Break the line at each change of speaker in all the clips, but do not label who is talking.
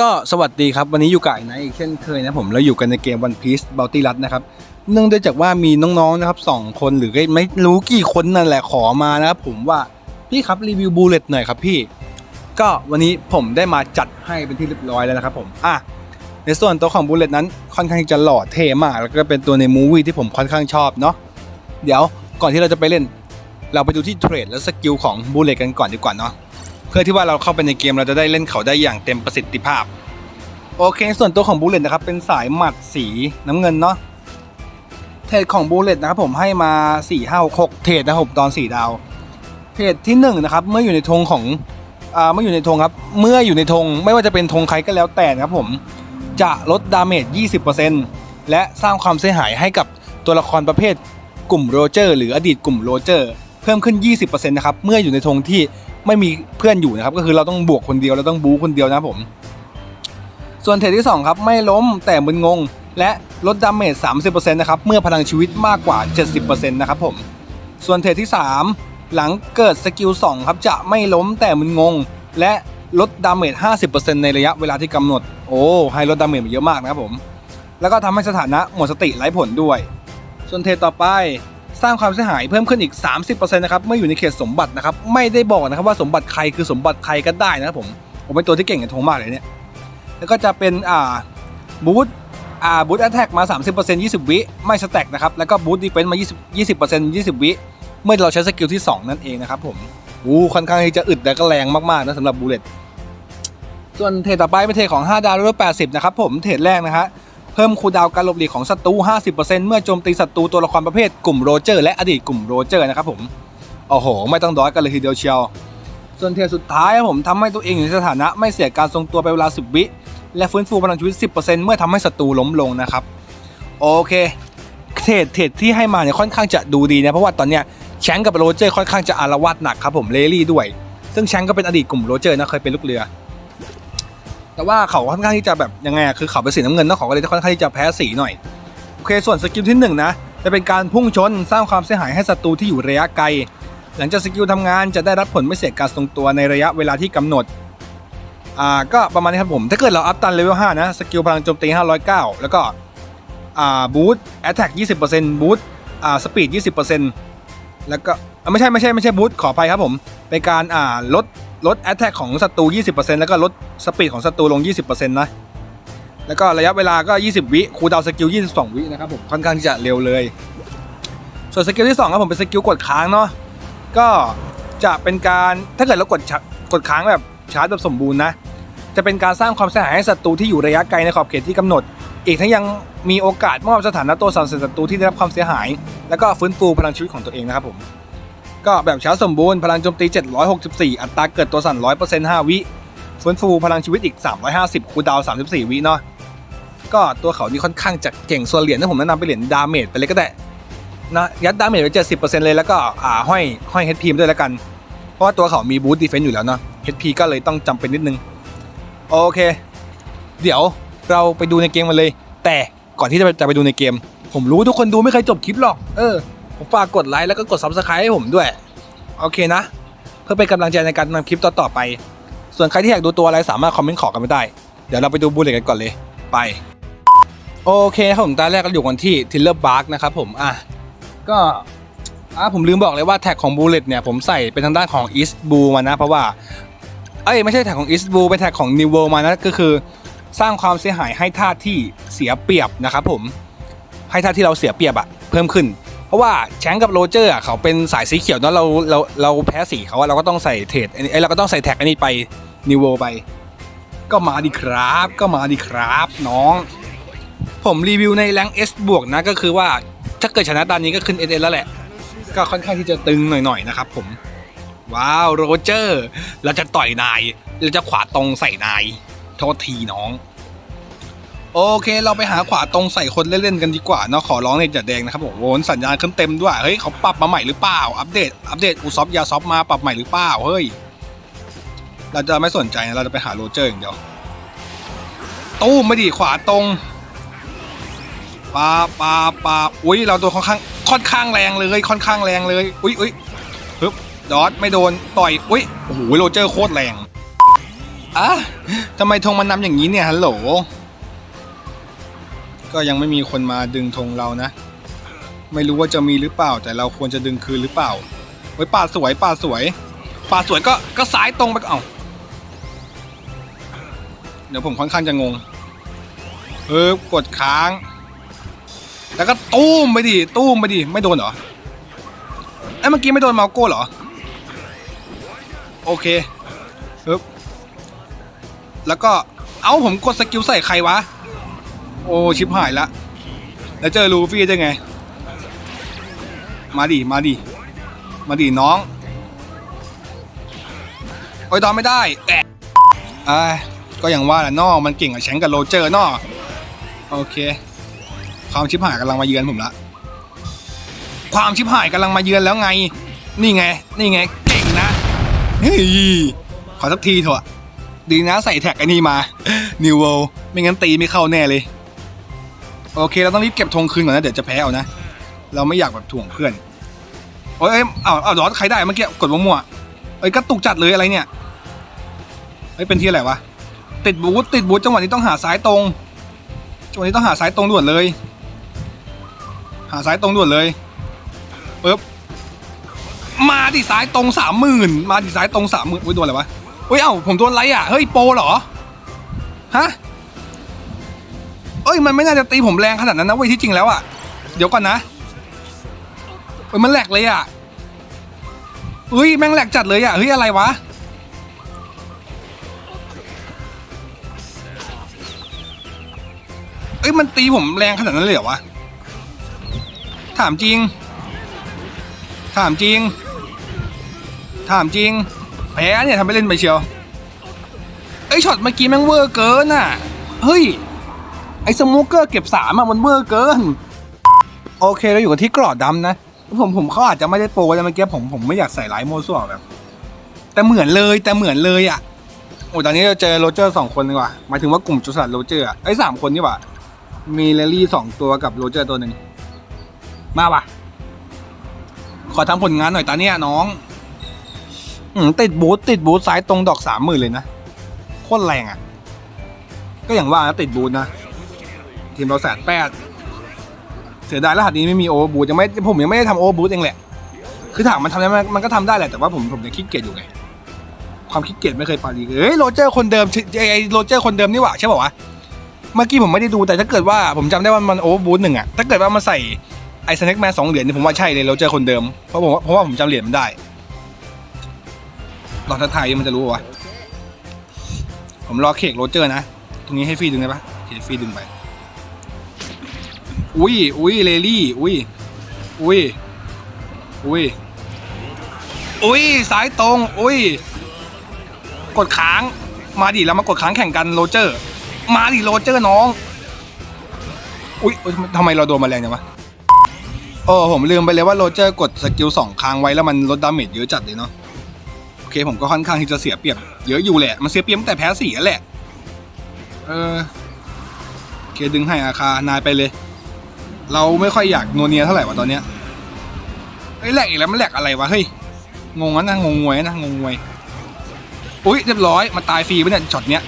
ก็สวัสดีครับ วันนี้อยู่กับไอ้นท์อีกเช่นเคยนะผมเราอยู่กันในเกม One Piece Bounty Run นะครับเนื่องด้วยจากว่ามีน้องๆนะครับสองคนหรือไม่รู้กี่คนนั่นแหละขอมานะครับผมว่าพี่ครับรีวิวบูเลตหน่อยครับพี่ ก็วันนี้ผมได้มาจัดให้เป็นที่เรียบร้อยแล้วนะครับผมอะในส่วนตัวของบูเลตนั้นค่อนข้างจะหล่อเท่มาก แล้วก็เป็นตัวในมูวี่ที่ผมค่อนข้างชอบเนาะเดี๋ยวก่อนที่เราจะไปเล่น เราไปดูที่เทรดและสกิลของบูเลตกันก่อนดีกว่าเนาะ พื่อที่ว่าเราเข้าไปในเกมเราจะได้เล่นเขาได้อย่างเต็มประสิทธิภาพ โอเค ส่วนตัวของบูเลตนะครับเป็นสายหมัดสีน้ำเงินเนาะเทรดของบูเลตนะครับผมให้มา4 5 6 6เทรดนะครับผมตอน 4 ดาวเทรดที่1นะครับเมื่ออยู่ในธงของอ่าเมื่ออยู่ในธงครับเมื่ออยู่ในธงไม่ว่าจะเป็นธงใครก็แล้วแต่นะครับผมจะลดดาเมจ 20%และสร้างความเสียหายให้กับตัวละครประเภทกลุ่มโรเจอร์หรืออดีตกลุ่มโรเจอร์ เพิ่มขึ้น 20%นะครับ เมื่ออยู่ในธงที่ ไม่มีเพื่อนอยู่นะครับ ก็คือเราต้องบวกคนเดียวเราต้องบู๊คนเดียวนะผม ส่วนเทรดที่ 2 ครับไม่ล้มแต่มึนงง และลดดาเมจ30%นะครับเมื่อพลังชีวิตมากกว่า 70%นะครับผม ส่วนเทรดที่ 3 หลังเกิดสกิล2ครับจะไม่ล้มแต่มึนงง และลดดาเมจ50%ในระยะเวลาที่กำหนด โอ้ให้ลดดาเมจไปเยอะมากนะครับผม แล้วก็ทำให้สถานะหมดสติไร้ผลด้วย ส่วนเทรดต่อไป สร้างความเสียหายเพิ่มขึ้นอีก 30%นะครับเมื่ออยู่ในเขตสมบัตินะครับไม่ได้บอกนะครับว่าสมบัติใครคือสมบัติใครก็ได้นะครับผมผมเป็นตัวที่เก่งกับทงมากเลยเนี่ยแล้วก็จะเป็นอ่าบูทอ่าบูทแอตแทกมา 30% 20 วิไม่สแต็กนะครับแล้วก็บูทดีเฟนซ์มา20 20% 20 วิเมื่อเราใช้สกิลที่ 2 นั่นเองนะครับผมอู้ค่อนข้างที่จะอึดและก็แรงมากๆนะสำหรับบูเลตส่วนเทรดต่อไปเป็นเทรดของ 5 ดาวร้อย80 นะครับผมเทรดแรกนะฮะ เพิ่มคูดาวการหลบหลีกของศัตรู 50%เมื่อโจมตีศัตรูตัวละครประเภทกลุ่มโรเจอร์และอดีตกลุ่มโรเจอร์นะครับผมโอ้โห ไม่ต้องดอยกันเลยทีเดียวเชียว ส่วนเทรดสุดท้ายผมทำให้ตัวเองอยู่ในสถานะไม่เสียการทรงตัวไปเวลา 10 วิ และฟื้นฟูพลังชีวิต 10%เมื่อทำให้ศัตรูล้มลงนะครับ โอเค เทรดเทรดที่ให้มาเนี่ยค่อนข้างจะดูดีนะ เพราะว่าตอนเนี้ยแชงกับโรเจอร์ค่อนข้างจะอารวาสหนักครับผมเลลี่ด้วย ซึ่งแชงก็เป็นอดีตกลุ่มโรเจอร์นะเคยเป็นลูกเรือ แต่ว่าเขาค่อนข้างที่จะแบบยังไงอะคือเขาเป็นสีน้ำเงินเนอะเขาก็เลยค่อนข้างที่จะแพ้สีหน่อยโอเคส่วนสกิลที่หนึ่งนะจะเป็นการพุ่งชนสร้างความเสียหายให้ศัตรูที่อยู่ระยะไกล หลังจากสกิลทำงานจะได้รับผลไม่เสียการทรงตัวในระยะเวลาที่กำหนดอ่าก็ประมาณนี้ครับผม ถ้าเกิดเราอัพตันเลเวล5นะสกิลพลังโจมตี 509 แล้วก็อ่าบูทแอตแทก20%บูทอ่าสปีด 20%แล้วก็ไม่ใช่ไม่ใช่ไม่ใช่บูทขออภัยครับผมเป็นการอ่าลด ลดแอตแทกของศัตรู 20%แล้วก็ลดสปีดของศัตรูลง 20%นะ แล้วก็ระยะเวลาก็ 20 วิคูดาวสกิล 22 วินะครับผมค่อนข้างที่จะเร็วเลย ส่วนสกิลที่2ครับผมเป็นสกิลกดค้างเนาะก็จะเป็นการถ้าเกิดเรากดชะกดค้างแบบชาร์จแบบสมบูรณ์นะ จะเป็นการสร้างความเสียหายให้ศัตรูที่อยู่ระยะไกลในขอบเขตที่กำหนด อีกทั้งยังมีโอกาสมอบสถานะตัวสั่นเสริญศัตรูที่ได้รับความเสียหาย แล้วก็ฟื้นฟูพลังชีวิตของตัวเองนะครับผม ก็แบบชาร์จสมบูรณ์พลังโจมตี 764 อัตราเกิดตัวสั่น 100% 5 วิฟื้นฟูพลังชีวิตอีก 350 คูดาว 34 วิเนาะก็ตัวเขานี่ค่อนข้างจะเก่งส่วนเหรียญที่ผมแนะนำไปเหรียญดาเมจไปเลยก็ได้นะยัดดาเมจไปเจ็ดสิบเปอร์เซ็นต์เลยแล้วก็อ่าห้อยห้อย HP มด้วยแล้วกัน เพราะว่าตัวเขามีบูทดีเฟนต์อยู่แล้วเนาะ HP ก็เลยต้องจำเป็นนิดนึง โอเค เดี๋ยวเราไปดูในเกมกันเลย แต่ก่อนที่จะไปจะไปดูในเกม ผมรู้ทุกคนดูไม่เคยจบคลิปหรอก เออ ผมฝากกดไลค์แล้วก็กด Subscribe ให้ผมด้วย โอเคนะ เพื่อเป็นกำลังใจในการทำคลิปต่อๆไป ส่วนใครที่อยากดูตัวอะไรสามารถคอมเมนต์ขอกันไม่ได้ เดี๋ยวเราไปดูบูเลตกันก่อนเลย ไป โอเคครับผมตอนแรกเราอยู่กันที่ทิลเลอร์บาร์กนะครับผม อะ ก็อ่าผมลืมบอกเลยว่าแท็กของบูเลตเนี่ยผมใส่เป็นทางด้านของอีสบูมานะ เพราะว่า เอ้ยไม่ใช่แท็กของอีสบูเป็นแท็กของนิวเวมานะก็คือ สร้างความเสียหายให้ท่าที่เสียเปรียบนะครับผมให้ท่าที่เราเสียเปรียบอะเพิ่มขึ้น เพราะว่าแชงกับโรเจอร์เขาเป็นสายสีเขียวเนอะเราเราเราแพ้สีเขาเราก็ต้องใส่เทรดอันนี้เอ้เราก็ต้องใส่แท็กอันนี้ไปนิวเวไป ก็มาดีครับ ก็มาดีครับ น้อง ผมรีวิวในแรง S บวกนะก็คือว่าถ้าเกิดชนะตอนนี้ก็ขึ้น SS แล้วแหละ ก็ค่อนข้างที่จะตึงหน่อยๆนะครับผมว้าวโรเจอร์ เราจะต่อยนาย เราจะขวาตรงใส่นาย โทษทีน้อง โอเค เราไปหาขวาตรงใส่คนเล่นๆกันดีกว่าเนาะขอร้องเน็ตจัดแดงนะครับผมโวนสัญญาณขึ้นเต็มด้วยเฮ้ยเขาปรับมาใหม่หรือเปล่าอัปเดตอัปเดตอูซอฟยาซอฟมาปรับใหม่หรือเปล่าเฮ้ยเราจะไม่สนใจนะเราจะไปหาโรเจอร์อย่างเดียวตู้ไม่ดีขวาตรงปาปาปาอุ้ยเราตัวค่อนข้างค่อนข้างแรงเลยค่อนข้างแรงเลยอุ้ยอุ้ยปึ๊บดอทไม่โดนต่อยอุ้ยโอ้โหโรเจอร์โคตรแรงอะทำไมธงมันนำอย่างนี้เนี่ยฮัลโหล ก็ยังไม่มีคนมาดึงธงเรานะ ไม่รู้ว่าจะมีหรือเปล่า แต่เราควรจะดึงคืนหรือเปล่าไว้ยป่าสวยป่าสวยป่าสวยก็ก็ซ้ายตรงไปก็เอ้าเดี๋ยวผมค่อนข้างจะงงเออกดค้าง แล้วก็ตู้มไปดิตู้มไปดิไม่โดนเหรอไอ้เมื่อกี้ไม่โดนเมาโก้เหรอ โอเคปึ๊บแล้วก็เอ้าผมกดสกิลใส่ใครวะ โอ้ชิบหายละ แล้วเจอลูฟี่ได้ไง มาดิมาดิมาดิน้องโอ้ยตอนไม่ได้แอะอ่าก็อย่างว่าแหละนอมันเก่งกับแชงกับโรเจอร์นอโอเค ความชิบหายกำลังมาเยือนผมละ ความชิบหายกำลังมาเยือนแล้วไง นี่ไง นี่ไง เก่งนะเฮ้ยขอสักทีเถอะ ดีนะใส่แท็กไอ้นี่มา นิวเวลไม่งั้นตีไม่เข้าแน่เลย โอเคเราต้องรีบเก็บธงคืนก่อนนะเดี๋ยวจะแพ้เอานะ เราไม่อยากแบบถ่วงเพื่อนโอ้ยเอ้ยเอาเอาดอทใครได้เมื่อกี้กดมั่วๆเอ้ยกระตุกจัดเลยอะไรเนี่ยเฮ้ยเป็นที่อะไรวะติดบูทติดบูทจังหวะนี้ต้องหาซ้ายตรงจังหวะนี้ต้องหาซ้ายตรงด่วนเลย หาซ้ายตรงด่วนเลยปึ๊บมาดิซ้ายตรงสามหมื่นมาดิซ้ายตรงสามหมื่นอุ้ยโดนอะไรวะเฮ้ยเอ้าผมโดนไรอะเฮ้ยโปรเหรอฮะ ยมันไม่น่าจะตีผมแรงขนาดนั้นนะเว้ยที่จริงแล้วอะ เดี๋ยวก่อนนะเฮ้ยมันแหลกเลยอะเฮ้ยแม่งแหลกจัดเลยอะเฮ้ยอะไรวะเอ้ยมันตีผมแรงขนาดนั้นเลยเหรอวะถามจริง ถามจริง ถามจริง แพ้เนี่ยทำไปเล่นไปเชียวไอ้ช็อตเมื่อกี้แม่งเวอร์เกินอะ เฮ้ย ไอ้สโมเกอร์เก็บสามอะมันเวอร์เกิน โอเคเราอยู่กับที่กรอดดำนะ ผมผมเขาอาจจะไม่ได้โปรแต่เมื่อกี้ผมผมไม่อยากใส่ร้ายโมวซั่วแบบ แต่เหมือนเลยแต่เหมือนเลยอะโอ้ตอนนี้เราเจอโรเจอร์สองคนดีกว่าหมายถึงว่ากลุ่มจุสัตโรเจอร์อไอ้สามคนนี่ว่ามีเลลี่สองตัวกับโรเจอร์ตัวหนึ่งมาว่ะ ขอทำผลงานหน่อยตาเนี่ยน้องอืมติดบูทติดบูทซ้ายตรงดอกสามหมื่นเลยนะโคตรแรงอะ ก็อย่างว่านะติดบูทนะ ทีมเราแสนแปดเสียดายรหัสนี้ไม่มีโอเวอร์บูทยังไม่ผมยังไม่ได้ทำโอเวอร์บูทเองแหละ คือถามมันทำได้ไหมมันก็ทำได้แหละแต่ว่าผมผมยังขี้เกียจอยู่ไง ความขี้เกียจไม่เคยปาดีเอ้ยโรเจอร์คนเดิมไอ้โรเจอร์คนเดิมนี่หว่าใช่ป่าวะเมื่อกี้ผมไม่ได้ดูแต่ถ้าเกิดว่าผมจำได้ว่ามันโอเวอร์บูทหนึ่งอะถ้าเกิดว่ามันใส่ไอ้สแน็คแมนสองเหรียญเนี่ยผมว่าใช่เลยโรเจอร์คนเดิมเพราะผมว่าเพราะว่าผมจำเหรียญมันได้ลองทักทายมันจะรู้วะผมรอเคกโรเจอร์นะ ตรงนี้ให้ฟรีดึงได้ปะเคฟรีดึงไป อุ้ยอุ้ยเลลี่ อุ้ยอุ้ยอุ้ยอุ้ยสายตรง อุ้ย กดค้าง มาดิเรามากดค้างแข่งกันโรเจอร์ มาดิโรเจอร์น้อง อุ้ยอุ๊ยทำไมเราโดนมาแรงจังวะโอ้ผมลืมไปเลยว่าโรเจอร์กดสกิลสองค้างไว้แล้วมันลดดาเมจเยอะจัดเลยเนาะโอเคผมก็ค่อนข้างที่จะเสียเปรียบเยอะอยู่แหละ มันเสียเปรียบแต่แพ้สี่แล้วแหละ เออ โอเคดึงให้อาคานายไปเลย เราไม่ค่อยอยากนัวเนียเท่าไหร่วะตอนเนี้ยเฮ้แหลกอีกแล้วมันแหลกอะไรวะเฮ้ยงงนะงงงวยนะงงงวยอุ้ยเรียบร้อยมาตายฟรีปะเนี่ยช็อตเนี้ย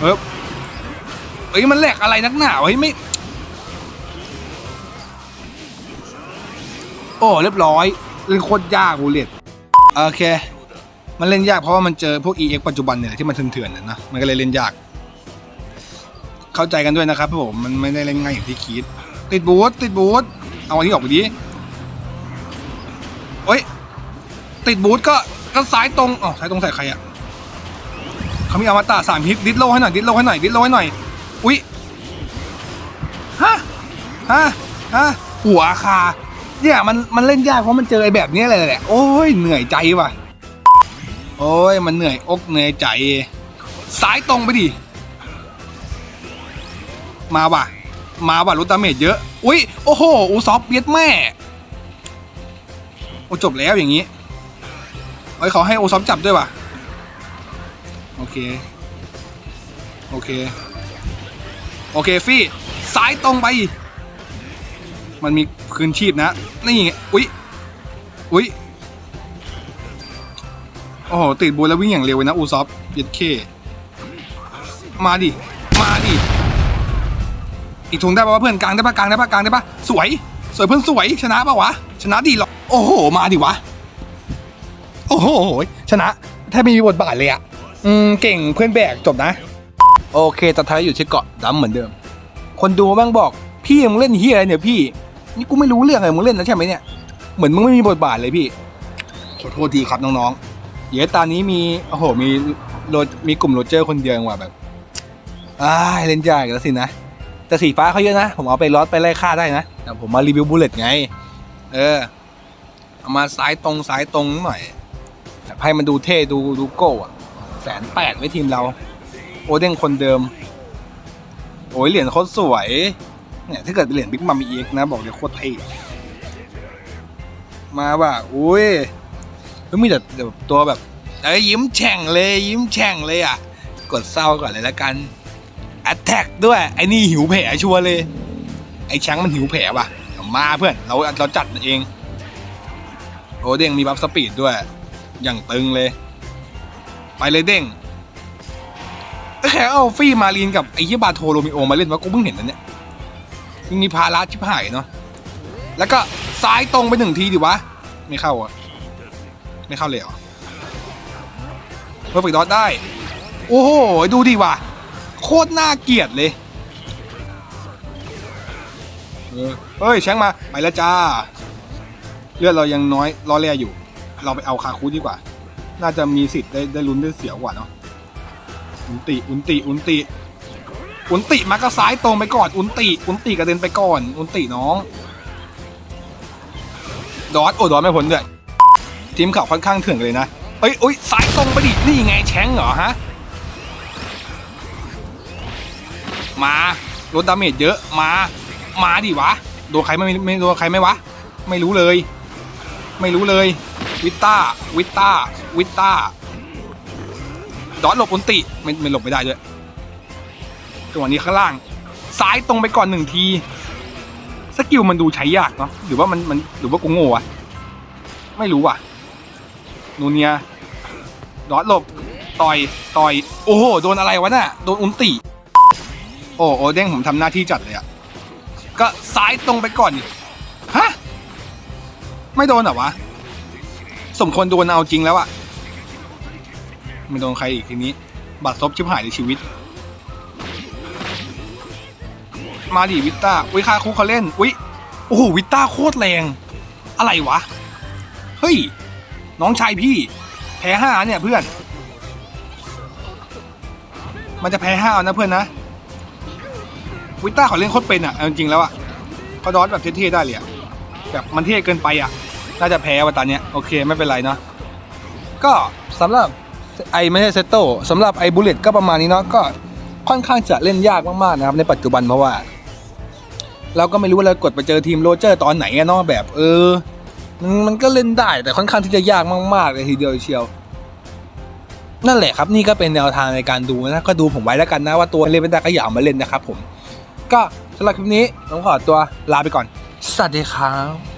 เฮ้ยเอ้ยมันแหลกอะไรนักหนาวะเฮ้ยไม่โอ้เรียบร้อยเล่นโคตรยากบูเลตโอเค มันเล่นยากเพราะว่ามันเจอพวก EX ปัจจุบันเนี่ยที่มันเถื่อนๆนะนะมันก็เลยเล่นยาก เข้าใจกันด้วยนะครับผมมันไม่ได้เล่นง่ายอย่างที่คิด ติดบูทติดบูทเอาอันนี้ออกไปดิโอ้ยติดบูทก็ก็ซ้ายตรงอ๋อซ้ายตรงใส่ใครอะเขามีอมตะสามฮิตดิสโลให้หน่อยดิสโลให้หน่อยดิสโลให้หน่อยอุ้ยฮะฮะฮะหัวคาเนี่ยมันมันเล่นยากเพราะมันเจอไอ้แบบนี้เลยแหละโอ้ยเหนื่อยใจว่ะโอ้ยมันเหนื่อยอกเหนื่อยใจซ้ายตรงไปดิ มาว่ะ มาว่ะลดดาเมจเยอะ อุ้ยโอ้โหอูซอฟเปียดแม่โอจบแล้วอย่างนี้เอ้ยเขาให้โอซอฟจับด้วยว่ะ โอเค โอเค โอเคฟี่ซ้ายตรงไป มันมีคืนชีพนะ นี่ไงอุ้ยอุ้ยโอ้โหติดบูแล้ววิ่งอย่างเร็วเลยนะ อูซอฟเย็ดเค มาดิ อีกถุงได้ปะวะเพื่อนกลางได้ปะกลางได้ปะกลางได้ปะสวย สวยเพื่อนสวยชนะปะวะ ชนะดีหรอโอ้โห มาดิวะ โอ้โห ชนะแทบไม่มีบทบาทเลยอะอืมเก่งเพื่อนแบกจบนะ โอเคตอนท้ายอยู่ที่เกาะดำเหมือนเดิม คนดูแม่งบอกพี่มึงเล่นเฮียอะไรเนี่ยพี่ นี่กูไม่รู้เรื่องอะไรมึงเล่นนะใช่ไหมเนี่ย เหมือนมึงไม่มีบทบาทเลยพี่ ขอโทษทีครับน้องๆ เดี๋ยวตอนนี้มีโอ้โหมีโรมีกลุ่มโรเจอร์คนเดียวเองว่ะแบบอ้ายเล่นยากอีกแล้วสินะ แต่สีฟ้าเขาเยอะนะ ผมเอาไปลอดไปไล่ฆ่าได้นะแต่ผมมารีวิวบูเลตไง เออ เอามาซ้ายตรงซ้ายตรงหน่อยแบบให้มันดูเท่ดูดูโก้อะแสนแปดไว้ทีมเรา โอเด้งคนเดิม โอ้ยเหรียญโคตรสวย เนี่ยถ้าเกิดเป็นเหรียญบิ๊กมัมมีเอ็กนะ บอกเลยโคตรเท่มาว่ะอุ้ยแล้วมีแต่ตัวแบบ เอ้ยยิ้มแฉ่งเลยยิ้มแฉ่งเลยอะ กดเศร้าก่อนเลยละกัน a t t a c k ด้วย ไอ้นี่หิวแผลชัวร์เลย ไอ้ช้างมันหิวแผลว่ะเดี๋ยวมาเพื่อน เราเราจัดเอง โอ้เด้งมีบัฟสปีดด้วย อย่างตึงเลย ไปเลยเด้งแค่เอาฟี่มารีนกับไอ้ยี่บาโทโรมิโอมาเล่นวะกูเพิ่งเห็นนะเนี่ยยังมีพาราชิบหายเนาะ แล้วก็ซ้ายตรงไปหนึ่งทีดิวะ ไม่เข้าอะ ไม่เข้าเลยเหรอเพอร์เฟกต์ดอทได้ โอ้โห ดูดิว่ะ โคตรน่าเกลียดเลยเฮ้ยแชงมา ไปแล้วจ้า เลือดเรายังน้อยรอแร่อยู่ เราไปเอาคาคูดีกว่า น่าจะมีสิทธิ์ได้ได้ลุ้นได้เสียวกว่าเนาะอุนติอุนติอุนติอุนติมาก็ซ้ายตรงไปก่อนอุนติอุนติกระเด็นไปก่อนอุนติน้อง ดอทโอ้ดอทไม่พ้นด้วยทีมข่าวค่อนข้างเถื่อนเลยนะเอ้ยเอ้ยสายตรงไปดินี่ไงแชงเหรอฮะ มาลดดาเมจเยอะมา มาดิวะ โดนใครไม่ไม่โดนใครไหมวะ ไม่รู้เลย ไม่รู้เลย วิตต้า วิตต้า วิตต้า ดอทหลบอุนติไม่ไม่หลบไม่ได้ด้วยจังหวะนี้ข้างล่าง ซ้ายตรงไปก่อนหนึ่งที สกิลมันดูใช้ยากเนาะ หรือว่ามันมันหรือว่ากูโง่อะไม่รู้ว่ะ นูเนีย ดอทหลบ ต่อย ต่อย โอ้โห โดนอะไรวะน่ะ โดนอุนติ โอ้โอเด้งผมทำหน้าที่จัดเลยอะก็ซ้ายตรงไปก่อนดิฮะ ไม่โดนเหรอวะ สมควรโดนเอาจริงแล้วอะไม่โดนใครอีกทีนี้บัตรซบชิบหายในชีวิต มาดิวิตต้าอุ้ยคาคุเขาเล่น อุ้ยโอ้โหวิตต้าโคตรแรง อะไรวะ เฮ้ย น้องชายพี่ แพ้ห้าเนี่ยเพื่อน มันจะแพ้ห้าเอานะเพื่อนนะ วิต้าเขาเล่นโคตรเป็นอะเอาจริงๆแล้วอะเขาดอทแบบเท่ๆได้เลยอะแบบมันเท่เกินไปอะ น่าจะแพ้วันตอนเนี้ยโอเคไม่เป็นไรเนาะก็สำหรับไอไม่ใช่เซตโตสำหรับไอบูเลตก็ประมาณนี้เนาะก็ค่อนข้างจะเล่นยากมากๆนะครับในปัจจุบันเพราะว่า เราก็ไม่รู้ว่าเรากดไปเจอทีมโรเจอร์ตอนไหนเนาะแบบ เออ มันมันก็เล่นได้แต่ค่อนข้างที่จะยากมากๆเลยทีเดียวเชียวนั่นแหละครับนี่ก็เป็นแนวทางในการดูนะก็ดูผมไว้แล้วกันนะว่าตัวเล่นไม่ได้ก็อย่าเอามาเล่นนะครับผม ก็สำหรับคลิปนี้ผมขอตัวลาไปก่อน สวัสดีครับ